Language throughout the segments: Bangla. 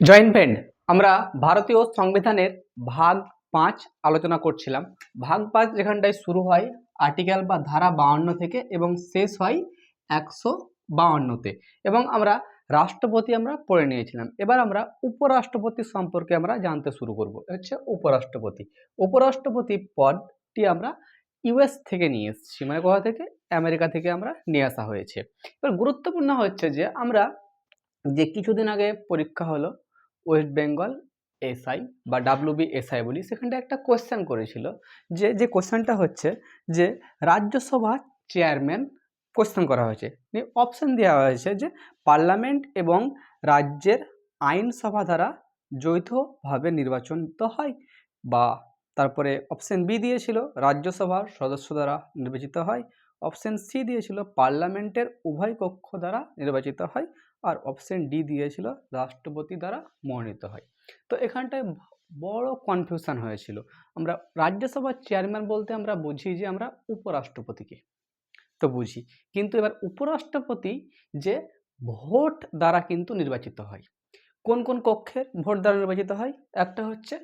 জয়েন্ট ফ্রেন্ড, আমরা ভারতীয় সংবিধানের ভাগ পাঁচ আলোচনা করছিলাম। ভাগ পাঁচ যেখানটায় শুরু হয় আর্টিকেল বা ধারা বাউন্ন থেকে এবং শেষ হয় একশো বাউন্নতে। এবং আমরা রাষ্ট্রপতি আমরা পড়ে নিয়েছিলাম। এবার আমরা উপরাষ্ট্রপতি সম্পর্কে আমরা জানতে শুরু করব। হচ্ছে উপরাষ্ট্রপতি। উপরাষ্ট্রপতি পদটি আমরা ইউএস থেকে নিয়ে এসেছি মানে কোথা থেকে আমেরিকা থেকে আমরা নিয়ে আসা হয়েছে। এবার গুরুত্বপূর্ণ হচ্ছে যে আমরা যে কিছুদিন আগে পরীক্ষা হলো ওয়েস্ট বেঙ্গল এসআই বা ডাব্লিউবি এসআই বলি সেখানটা একটা কোয়েশ্চেন করেছিল। যে যে কোয়েশ্চেনটা হচ্ছে যে, রাজ্যসভা চেয়ারম্যান কোয়েশ্চেন করা হয়েছে। অপশন দেওয়া হয়েছে যে পার্লামেন্ট এবং রাজ্যের আইনসভা দ্বারা যৌথভাবে নির্বাচিত হয় বা তারপরে অপশন বি দিয়েছিল, রাজ্যসভার সদস্য দ্বারা নির্বাচিত হয়। অপশন সি দিয়েছিল পার্লামেন্টের উভয় কক্ষ দ্বারা নির্বাচিত হয়। আর অপশন ডি দিয়েছিল রাষ্ট্রপতি দ্বারা মনোনীত হয়। তো এখানটায় বড় কনফিউশন হয়েছিল। আমরা রাজ্যসভার চেয়ারম্যান বলতে আমরা বুঝি যে আমরা উপরাষ্ট্রপতিকে। তো বুঝি। কিন্তু এবার উপরাষ্ট্রপতি যে ভোট দ্বারা কিন্তু নির্বাচিত হয়। কোন কোন কক্ষের ভোট দ্বারা নির্বাচিত হয়? একটা হচ্ছে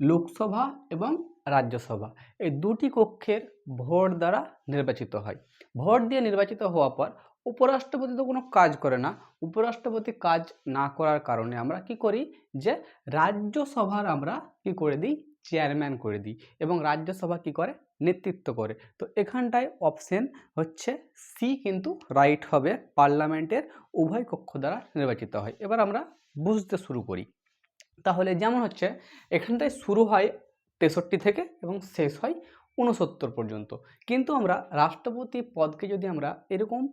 লোকসভা এবং রাজ্যসভা। এই দুটি কক্ষের ভোট দ্বারা নির্বাচিত হয়। ভোট দিয়ে নির্বাচিত হওয়ার পর উপরাষ্ট্রপতি তো কোনো কাজ করে না। উপরাষ্ট্রপতি কাজ না করার কারণে আমরা কি করি যে, রাজ্যসভার আমরা কি করে দিই? চেয়ারম্যান করে দিই এবং রাজ্যসভা কি করে? নেতৃত্ব করে। তো এখানটায় অপশন হচ্ছে সি কিন্তু রাইট হবে, পার্লামেন্টের উভয় কক্ষ দ্বারা নির্বাচিত হয়। এবার আমরা বুঝতে শুরু করি। তাহলে যেমন হচ্ছে, এখানটায় শুরু হয় তেষট্টি থেকে এবং শেষ হয় উনসত্তর পর্যন্ত। কিন্তু আমরা রাষ্ট্রপতি পদকে যদি আমরা এরকম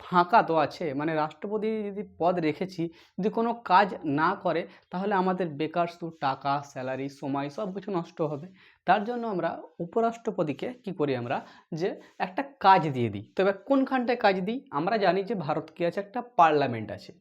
ফাঁকা তো আছে। মানে রাষ্ট্রপতি যদি পদ রেখেছি, যদি কোনো কাজ না করে, তাহলে আমাদের বেকার শুধু টাকা, স্যালারি, সময় সব কিছু নষ্ট হবে। তার জন্য আমরা উপরাষ্ট্রপতিকে কি করি আমরা? যে একটা কাজ দিয়ে দিই। তবে কোনখানটায় কাজ দিই? আমরা জানি যে ভারত কি আছে? একটা পার্লামেন্ট আছে।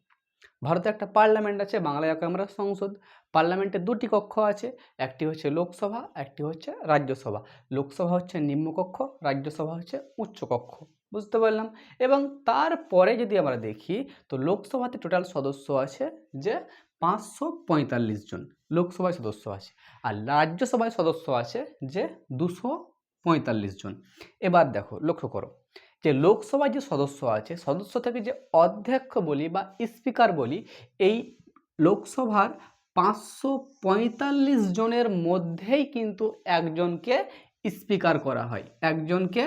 ভারতে একটা পার্লামেন্ট আছে, বাংলায় আমরা সংসদ। পার্লামেন্টে দুটি কক্ষ আছে, একটি হচ্ছে লোকসভা, একটি হচ্ছে রাজ্যসভা। লোকসভা হচ্ছে নিম্নকক্ষ, রাজ্যসভা হচ্ছে উচ্চকক্ষ। বুঝতে পারলাম। এবং তারপরে যদি আমরা দেখি, তো লোকসভাতে টোটাল সদস্য আছে যে পাঁচশো পঁয়তাল্লিশ জন লোকসভায় সদস্য আছে। আর রাজ্যসভায় সদস্য আছে যে দুশো পঁয়তাল্লিশ জন। এবার দেখো, লক্ষ্য করো যে লোকসভায় যে সদস্য আছে, সদস্য থেকে যে অধ্যক্ষ বলি বা স্পিকার বলি, এই লোকসভার পাঁচশো পঁয়তাল্লিশ জনের মধ্যেই কিন্তু একজনকে স্পিকার করা হয়। একজনকে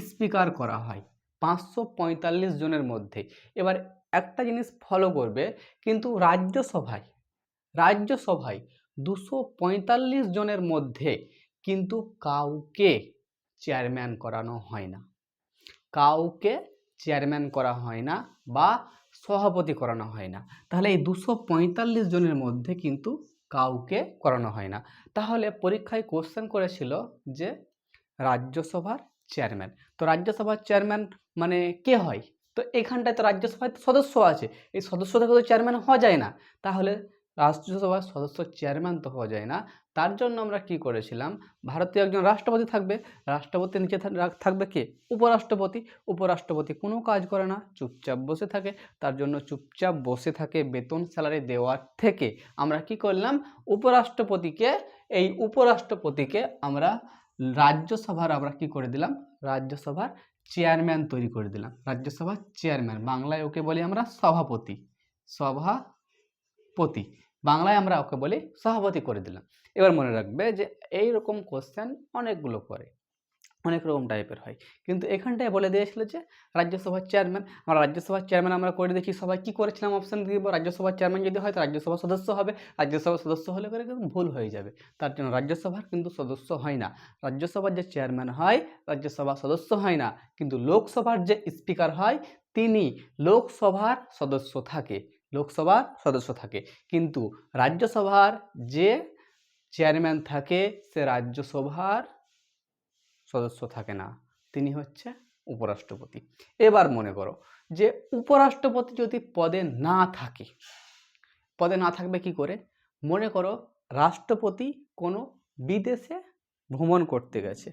স্পিকার করা হয়। পাঁচশো পঁয়তাল্লিশ জনের মধ্যে। এবার একটা জিনিস ফলো করবে, কিন্তু রাজ্যসভায় রাজ্যসভায় দুশো পঁয়তাল্লিশ জনের মধ্যে কিন্তু কাউকে চেয়ারম্যান করানো হয় না। কাউকে চেয়ারম্যান করা হয় না বা সভাপতি করানো হয় না। তাহলে এই দুশো পঁয়তাল্লিশ জনের মধ্যে কিন্তু কাউকে করানো হয় না। তাহলে পরীক্ষায় কোশ্চেন করেছিল যে রাজ্যসভার চেয়ারম্যান তো রাজ্যসভার চেয়ারম্যান মানে কে হয়? তো এখানটায় তো রাজ্যসভায় সদস্য আছে। এই সদস্য থেকে তো চেয়ারম্যান হওয়া যায় না। তাহলে রাজ্যসভার সদস্য চেয়ারম্যান তো হওয়া যায় না। তার জন্য আমরা কি করেছিলাম? ভারতীয় একজন রাষ্ট্রপতি থাকবে। রাষ্ট্রপতির নিচে থাকবে কে? উপরাষ্ট্রপতি। উপরাষ্ট্রপতি কোনো কাজ করে না। চুপচাপ বসে থাকে। তার জন্য চুপচাপ বসে থাকে বেতন স্যালারি দেওয়ার থেকে। আমরা কি করলাম? উপরাষ্ট্রপতিকে, এই উপরাষ্ট্রপতিকে আমরা রাজ্যসভার আমরা কি করে দিলাম? রাজ্যসভার চেয়ারম্যান তৈরি করে দিলাম। রাজ্যসভার চেয়ারম্যান বাংলায় ওকে বলি আমরা সভাপতি। সভাপতি। বাংলায় আমরা ওকে বলি সভাপতি করে দিলাম। এবার মনে রাখবে যে এই রকম কোশ্চেন অনেকগুলো করে। অনেক রকম টাইপের হয়। কিন্তু এখানটায় বলে দিয়েছিল যে, রাজ্যসভার চেয়ারম্যান আমরা রাজ্যসভার চেয়ারম্যান আমরা করে দেখি সবাই কী করেছিলাম অপশন দিব রাজ্যসভার চেয়ারম্যান যদি হয়, তো রাজ্যসভার সদস্য হবে। রাজ্যসভার সদস্য হলে করে কিন্তু ভুল হয়ে যাবে। তার জন্য রাজ্যসভার কিন্তু সদস্য হয় না। রাজ্যসভার যে চেয়ারম্যান হয়, রাজ্যসভার সদস্য হয় না। কিন্তু লোকসভার যে স্পিকার হয়, তিনি লোকসভার সদস্য থাকে। লোকসভার সদস্য থাকে। কিন্তু রাজ্যসভার যে চেয়ারম্যান থাকে, সে রাজ্যসভার সদস্য থাকে না। তিনি হচ্ছে উপরাষ্ট্রপতি। এবার মনে করো যে উপরাষ্ট্রপতি যদি পদে না থাকে, পদে না থাকবে কি করে? মনে করো রাষ্ট্রপতি কোনো বিদেশে ভ্রমণ করতে গেছে,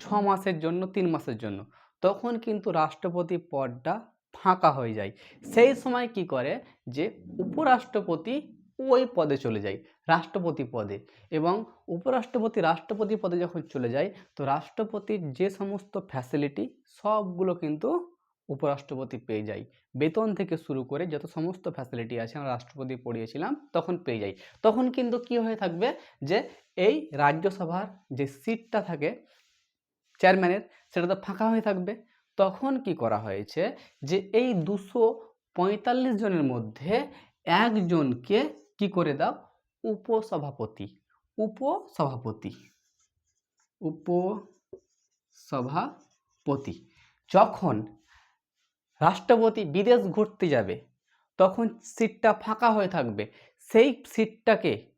ছ মাসের জন্য, তিন মাসের জন্য, তখন কিন্তু রাষ্ট্রপতি পদটা ফাঁকা হয়ে যায়। সেই সময় কি করে? যে উপরাষ্ট্রপতি ওই পদে চলে যায় রাষ্ট্রপতি পদে। এবং উপরাষ্ট্রপতি, রাষ্ট্রপতি পদে যখন চলে যায় তো রাষ্ট্রপতির যে সমস্ত ফ্যাসিলিটি সবগুলো কিন্তু উপরাষ্ট্রপতি পেয়ে যায় বেতন থেকে শুরু করে যত সমস্ত ফ্যাসিলিটি আছে, আমরা রাষ্ট্রপতি পড়িয়েছিলাম, তখন পেয়ে যাই। তখন কিন্তু কি হয়ে থাকবে যে, এই রাজ্যসভার যে সিটটা থাকে চেয়ারম্যানের সেটা তো ফাঁকা হয়ে থাকবে। তখন কি করা হয়েছে যে, এই দুশো পঁয়তাল্লিশ জনের মধ্যে একজনকে কি করে দাও? উপসভাপতি। উপসভাপতি। উপসভাপতি। যখন রাষ্ট্রপতি বিদেশ ঘুরতে যাবে, তখন সিটটা ফাঁকা হয়ে থাকবে। সেই সিটটাকে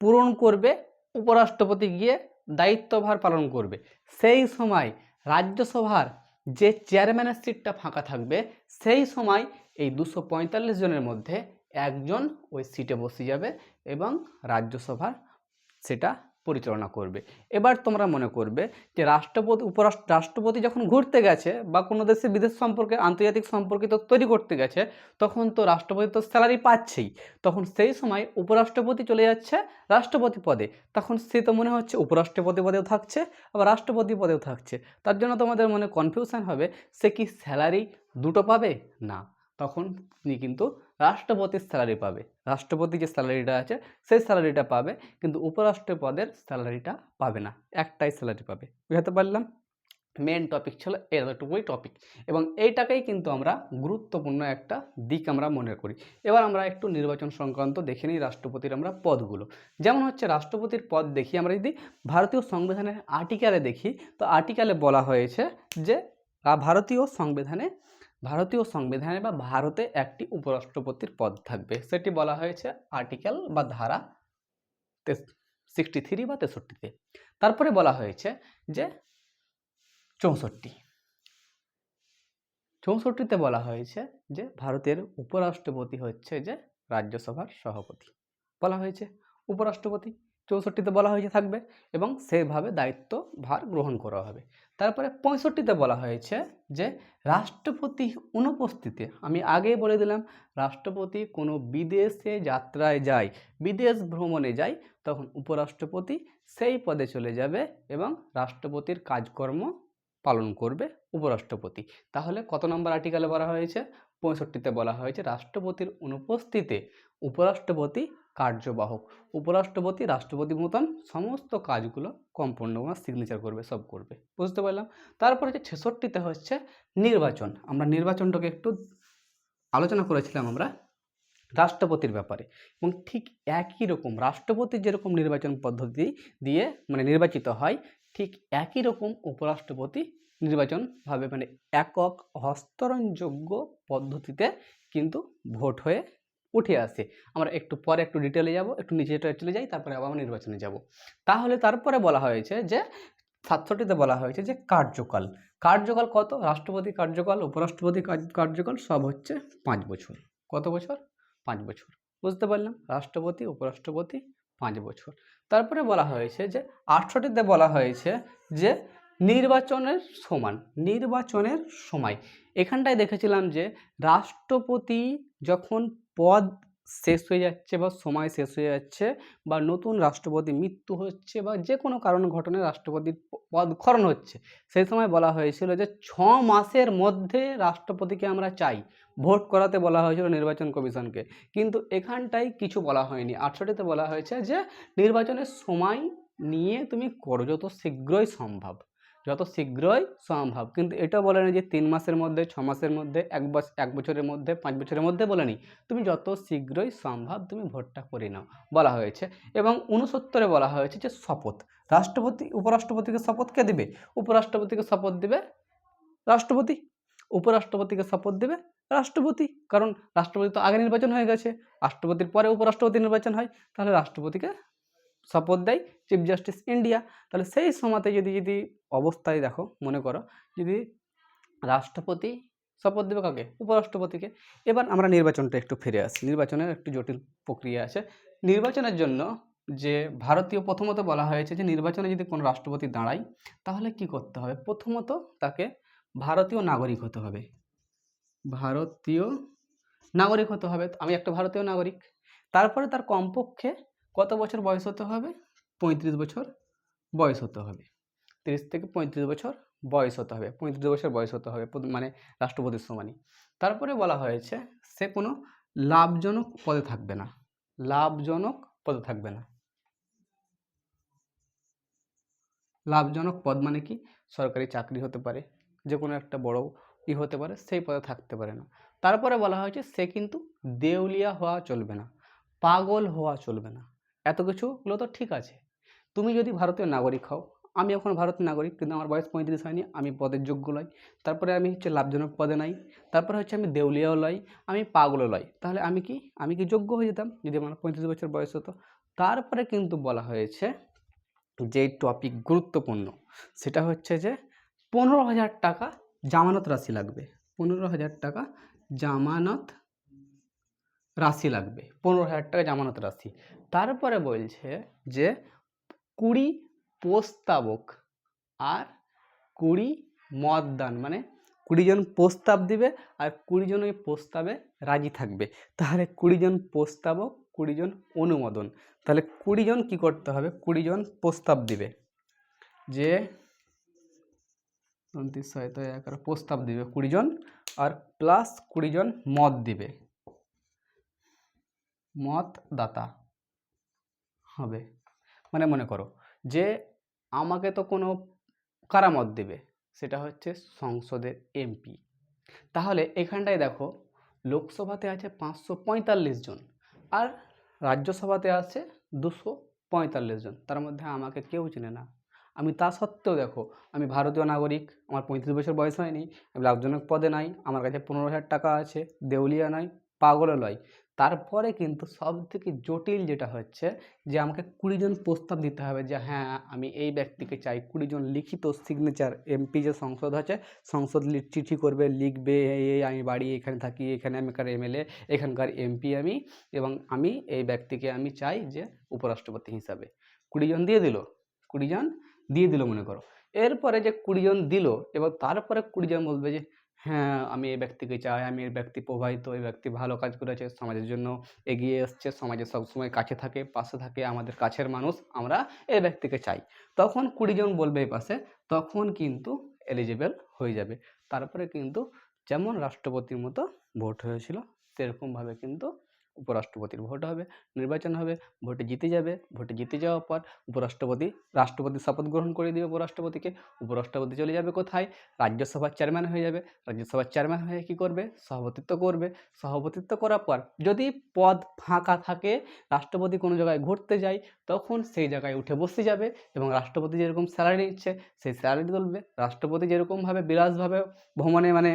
পূরণ করবে, উপরাষ্ট্রপতি গিয়ে দায়িত্বভার পালন করবে। সেই সময় রাজ্যসভার যে চেয়ারম্যানের সিটটা ফাঁকা থাকবে, সেই সময় এই দুশো জনের মধ্যে একজন ওই সিটে বসে যাবে এবং রাজ্যসভার সেটা পরিচালনা করবে। এবার তোমরা মনে করবে যে রাষ্ট্রপতি উপরাষ্ট্র রাষ্ট্রপতি যখন ঘুরতে গেছে বা কোনো দেশে বিদেশ সম্পর্কে, আন্তর্জাতিক সম্পর্কিত তৈরি করতে গেছে, তখন তো রাষ্ট্রপতি তো স্যালারি পাচ্ছেই। তখন সেই সময় উপরাষ্ট্রপতি চলে যাচ্ছে রাষ্ট্রপতি পদে। তখন সে তো মনে হচ্ছে উপরাষ্ট্রপতি পদেও থাকছে, আবার রাষ্ট্রপতি পদেও থাকছে। তার জন্য তোমাদের মনে কনফিউশন হবে, সে কি স্যালারি দুটো পাবে? না। তখন তিনি কিন্তু রাষ্ট্রপতির স্যালারি পাবে। রাষ্ট্রপতি যে স্যালারিটা আছে, সেই স্যালারিটা পাবে, কিন্তু উপরাষ্ট্রপতি পদের স্যালারিটা পাবে না। একটাই স্যালারি পাবে। বুঝাতে পারলাম? মেন টপিক ছিল এতটুকুই টপিক এবং এইটাকেই কিন্তু আমরা গুরুত্বপূর্ণ একটা দিক আমরা মনে করি। এবার আমরা একটু নির্বাচন সংক্রান্ত দেখে নিই রাষ্ট্রপতির আমরা পদগুলো। যেমন হচ্ছে, রাষ্ট্রপতির পদ দেখি আমরা যদি ভারতীয় সংবিধানের আর্টিকেলে দেখি, তো আর্টিকেলে বলা হয়েছে যে ভারতীয় সংবিধানে ভারতীয় সংবিধানে বা ভারতে একটি উপরাষ্ট্রপতির পদ থাকবে। সেটি বলা হয়েছে আর্টিকেল বা ধারা সিক্সটি থ্রি বা তেষট্টিতে। তারপরে বলা হয়েছে যে চৌষট্টি। চৌষট্টিতে বলা হয়েছে যে ভারতের উপরাষ্ট্রপতি হচ্ছে যে রাজ্যসভার সভাপতি। বলা হয়েছে উপরাষ্ট্রপতি। চৌষট্টিতে বলা হয়েছে থাকবে এবং সেভাবে দায়িত্ব ভার গ্রহণ করা হবে। তারপরে পঁয়ষট্টিতে বলা হয়েছে যে রাষ্ট্রপতি অনুপস্থিতিতে আমি আগেই বলে দিলাম, রাষ্ট্রপতি কোনো বিদেশে যাত্রায় যায়, বিদেশ ভ্রমণে যায়, তখন উপরাষ্ট্রপতি সেই পদে চলে যাবে এবং রাষ্ট্রপতির কাজকর্ম পালন করবে উপরাষ্ট্রপতি। তাহলে কত নম্বর আর্টিকেলে বলা হয়েছে? পঁয়ষট্টিতে বলা হয়েছে, রাষ্ট্রপতির অনুপস্থিতিতে উপরাষ্ট্রপতি কার্যবাহক। উপরাষ্ট্রপতি, রাষ্ট্রপতি মতন সমস্ত কাজগুলো সম্পূর্ণ সিগনেচার করবে, সব করবে। বুঝতে পারলাম? তারপরে যে ছেষট্টিতে হচ্ছে নির্বাচন। আমরা নির্বাচনটাকে একটু আলোচনা করেছিলাম আমরা রাষ্ট্রপতির ব্যাপারে। এবং ঠিক একই রকম রাষ্ট্রপতির যেরকম নির্বাচন পদ্ধতি দিয়ে মানে নির্বাচিত হয়, ঠিক একই রকম উপরাষ্ট্রপতি নির্বাচনভাবে মানে একক হস্তরণযোগ্য পদ্ধতিতে কিন্তু ভোট হয়ে উঠে আসে। আমরা একটু পরে একটু ডিটেলে যাব, একটু নিচে চলে যাই, তারপরে আবার আমরা নির্বাচনে যাব। তাহলে তারপরে বলা হয়েছে যে সাতষট্টিতে বলা হয়েছে যে কার্যকাল। কার্যকাল কত? রাষ্ট্রপতি কার্যকাল, উপরাষ্ট্রপতি কার্যকাল সব হচ্ছে পাঁচ বছর। কত বছর? পাঁচ বছর। বুঝতে পারলাম? রাষ্ট্রপতি, উপরাষ্ট্রপতি, পাঁচ বছর। তারপরে বলা হয়েছে যে আটষট্টিতে বলা হয়েছে যে, নির্বাচনের সমান, নির্বাচনের সময়। এখানটায় দেখেছিলাম যে, রাষ্ট্রপতি যখন পদ শেষ হয়ে যাচ্ছে বা সময় শেষ হয়ে যাচ্ছে বা নতুন রাষ্ট্রপতি মৃত্যু হচ্ছে বা যে কোনো কারণ ঘটনায় রাষ্ট্রপতির পদ খরণ হচ্ছে। সেই সময় বলা হয়েছিল যে ছ মাসের মধ্যে রাষ্ট্রপতিকে আমরা চাই। ভোট করাতে বলা হয়েছিল নির্বাচন কমিশনকে। কিন্তু এখানটায় কিছু বলা হয়নি। আটষট্টিতে বলা হয়েছে যে, নির্বাচনের সময় নিয়ে তুমি করো যত শীঘ্রই সম্ভব। যত শীঘ্রই সম্ভব। কিন্তু এটা বলেনি যে তিন মাসের মধ্যে, ছ মাসের মধ্যে, এক বছর এক বছরের মধ্যে, পাঁচ বছরের মধ্যে বলেনি তুমি যত শীঘ্রই সম্ভব তুমি ভোটটা করে নাও, বলা হয়েছে। এবং উনসত্তরে বলা হয়েছে যে শপথ। রাষ্ট্রপতি, উপরাষ্ট্রপতিকে শপথ কে দেবে? উপরাষ্ট্রপতিকে শপথ দেবে রাষ্ট্রপতি। উপরাষ্ট্রপতিকে শপথ দেবে রাষ্ট্রপতি। কারণ রাষ্ট্রপতি তো আগে নির্বাচন হয়ে গেছে। রাষ্ট্রপতির পরে উপরাষ্ট্রপতি নির্বাচন হয়। তাহলে রাষ্ট্রপতিকে শপথ দেয় চিফ জাস্টিস ইন্ডিয়া তাহলে সেই সময়তে যদি যদি অবস্থায় দেখো, মনে করো যদি রাষ্ট্রপতি শপথ দেবে কাকে? উপরাষ্ট্রপতিকে। এবার আমরা নির্বাচনটা একটু ফিরে আসি। নির্বাচনের একটু জটিল প্রক্রিয়া আছে। নির্বাচনের জন্য যে ভারতীয় প্রথমত বলা হয়েছে যে নির্বাচনে যদি কোনো রাষ্ট্রপতি দাঁড়ায়, তাহলে কি করতে হবে? প্রথমত তাকে ভারতীয় নাগরিক হতে হবে। ভারতীয় নাগরিক হতে হবে। আমি একটা ভারতীয় নাগরিক। তারপরে তার কমপক্ষে কত বছর বয়স হতে হবে? পঁয়ত্রিশ বছর বয়স হতে হবে। তিরিশ থেকে পঁয়ত্রিশ বছর বয়স হতে হবে। পঁয়ত্রিশ বছর বয়স হতে হবে মানে রাষ্ট্রপতির সমানই তারপরে বলা হয়েছে, সে কোনো লাভজনক পদে থাকবে না। লাভজনক পদে থাকবে না। লাভজনক পদ মানে কি? সরকারি চাকরি হতে পারে যে কোনো একটা বড় ই হতে পারে, সেই পদে থাকতে পারে না। তারপরে বলা হয়েছে, সে কিন্তু দেউলিয়া হওয়া চলবে না, পাগল হওয়া চলবে না। এত কিছুগুলো তো ঠিক আছে। তুমি যদি ভারতীয় নাগরিক হও, আমি এখন ভারতীয় নাগরিক, কিন্তু আমার বয়স পঁয়ত্রিশ হয়নি, আমি পদের যোগ্য লই তারপরে আমি হচ্ছে লাভজনক পদে নাই, তারপরে হচ্ছে আমি দেউলিয়াও লই, আমি পাগলও লই। তাহলে আমি কি আমি কি যোগ্য হয়ে যেতাম? যদি আমার পঁয়ত্রিশ বছর বয়স হতো। তারপরে কিন্তু বলা হয়েছে যে টপিক গুরুত্বপূর্ণ, সেটা হচ্ছে যে পনেরো হাজার টাকা জামানত রাশি লাগবে। পনেরো হাজার টাকা জামানত রাশি লাগবে, পনেরো হাজার টাকা জামানত রাশি। তারপরে বলছে যে কুড়ি প্রস্তাবক আর কুড়ি মতদান মানে কুড়ি জন প্রস্তাব দিবে আর কুড়ি জন ওই প্রস্তাবে রাজি থাকবে। তাহলে কুড়ি জন প্রস্তাবক, কুড়ি জন অনুমোদন। তাহলে কুড়ি জন কী করতে হবে? কুড়ি জন প্রস্তাব দিবে। যে উনত্রিশ প্রস্তাব দিবে কুড়ি জন আর প্লাস কুড়ি জন মত দিবে। মতদাতা হবে। মানে মনে করো যে আমাকে তো কোনো কারা মত দেবে, সেটা হচ্ছে সংসদের এমপি। তাহলে এখানটায় দেখো লোকসভাতে আছে পাঁচশো পঁয়তাল্লিশ জন আর রাজ্যসভাতে আছে দুশো পঁয়তাল্লিশ জন। তার মধ্যে আমাকে কেউ চেনে না। আমি তা সত্ত্বেও দেখো আমি ভারতীয় নাগরিক, আমার পঁয়ত্রিশ বছর বয়স হয়নি, আমি লাভজনক পদে নাই, আমার কাছে পনেরো হাজার টাকা আছে, দেউলিয়া নয়, পাগলও নয়। তারপরে কিন্তু সব থেকে জটিল যেটা হচ্ছে যে আমাকে কুড়ি জন প্রস্তাব দিতে হবে যে হ্যাঁ আমি এই ব্যক্তিকে চাই। কুড়ি জন লিখিত সিগনেচার এমপি যে সংসদ আছে, সংসদ চিঠি করবে, লিখবে এই আমি বাড়ি, এখানে থাকি, এখানে আমিকার এমএলএ এখানকার এমপি আমি। এবং আমি এই ব্যক্তিকে আমি চাই যে উপরাষ্ট্রপতি হিসাবে। কুড়ি জন দিয়ে দিল, কুড়ি জন দিয়ে দিল মনে করো। এরপরে যে কুড়ি জন দিল এবং তারপরে কুড়ি জন বলবে যে হ্যাঁ আমি এই ব্যক্তিকে চাই, আমি এই ব্যক্তি প্রবাহিত এই ব্যক্তি ভালো কাজ করেছে, সমাজের জন্য এগিয়ে এসছে, সমাজে সবসময় কাছে থাকে, পাশে থাকে, আমাদের কাছের মানুষ, আমরা এই ব্যক্তিকে চাই। তখন কুড়িজন বলবে এই পাশে, তখন কিন্তু এলিজিবল হয়ে যাবে। তারপরে কিন্তু যেমন রাষ্ট্রপতির মতো ভোট হয়েছিল, সেরকমভাবে কিন্তু উপরাষ্ট্রপতির ভোট হবে, নির্বাচন হবে, ভোটে জিতে যাবে, ভোটে জিতে যাওয়ার পর উপরাষ্ট্রপতি, রাষ্ট্রপতি শপথ গ্রহণ করে দিবে উপরাষ্ট্রপতিকে, উপরাষ্ট্রপতি চলে যাবে কোথায়? রাজ্যসভার চেয়ারম্যান হয়ে যাবে, রাজ্যসভার চেয়ারম্যান হয়ে কী করবে? সভাপতিত্ব করবে, সভাপতিত্ব করার পর যদি পদ ফাঁকা থাকে, রাষ্ট্রপতি কোনো জায়গায় ঘুরতে যায়, তখন সেই জায়গায় উঠে বসে যাবে এবং রাষ্ট্রপতি যেরকম স্যালারি নিচ্ছে সেই স্যালারি তুলবে, রাষ্ট্রপতি যেরকমভাবে বিলাসভাবে ভ্রমণে মানে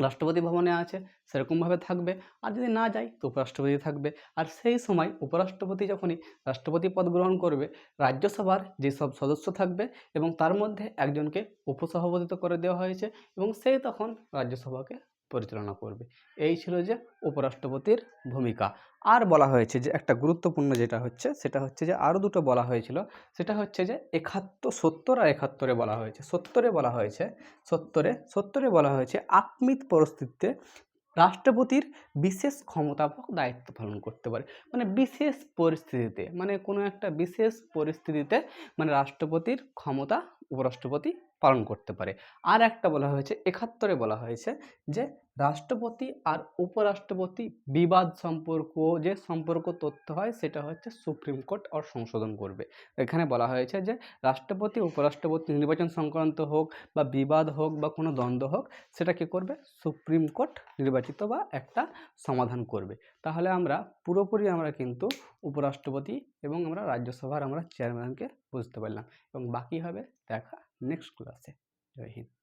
রাষ্ট্রপতি ভবনে আছে, সেরকমভাবে থাকবে। আর যদি না যায়, তো উপরাষ্ট্রপতি থাকবে। আর সেই সময় উপরাষ্ট্রপতি যখনই রাষ্ট্রপতি পদ গ্রহণ করবে, রাজ্যসভার যেসব সদস্য থাকবে এবং তার মধ্যে একজনকে উপসভাপতিত্ব করে দেওয়া হয়েছে এবং সেই তখন রাজ্যসভাকে পরিচালনা করবে। এই ছিল যে উপরাষ্ট্রপতির ভূমিকা। আর বলা হয়েছে যে, একটা গুরুত্বপূর্ণ যেটা হচ্ছে, সেটা হচ্ছে যে আরও দুটো বলা হয়েছিল। সেটা হচ্ছে যে, একাত্তর, সত্তর আর একাত্তরে বলা হয়েছে। সত্তরে বলা হয়েছে, সত্তরে সত্তরে বলা হয়েছে আকমিত পরিস্থিতিতে রাষ্ট্রপতির বিশেষ ক্ষমতাভোগ দায়িত্ব পালন করতে পারে। মানে বিশেষ পরিস্থিতিতে মানে কোনো একটা বিশেষ পরিস্থিতিতে মানে রাষ্ট্রপতির ক্ষমতা উপরাষ্ট্রপতি পালন করতে পারে। আর একটা বলা হয়েছে, একাত্তরে বলা হয়েছে যে রাষ্ট্রপতি আর উপরাষ্ট্রপতি বিবাদ সম্পর্ক, যে সম্পর্ক তথ্য হয় সেটা হচ্ছে সুপ্রিম কোর্ট আর সংশোধন করবে। এখানে বলা হয়েছে যে রাষ্ট্রপতি, উপরাষ্ট্রপতি নির্বাচন সংক্রান্ত হোক বা বিবাদ হোক বা কোনো দ্বন্দ্ব হোক, সেটা কী করবে? সুপ্রিম কোর্ট নির্বাচিত বা একটা সমাধান করবে। তাহলে আমরা পুরোপুরি আমরা কিন্তু উপরাষ্ট্রপতি এবং আমরা রাজ্যসভার আমরা চেয়ারম্যানকে বুঝতে পারলাম এবং বাকি হবে দেখা নেক্সট ক্লাসে। জয় হিন্দ।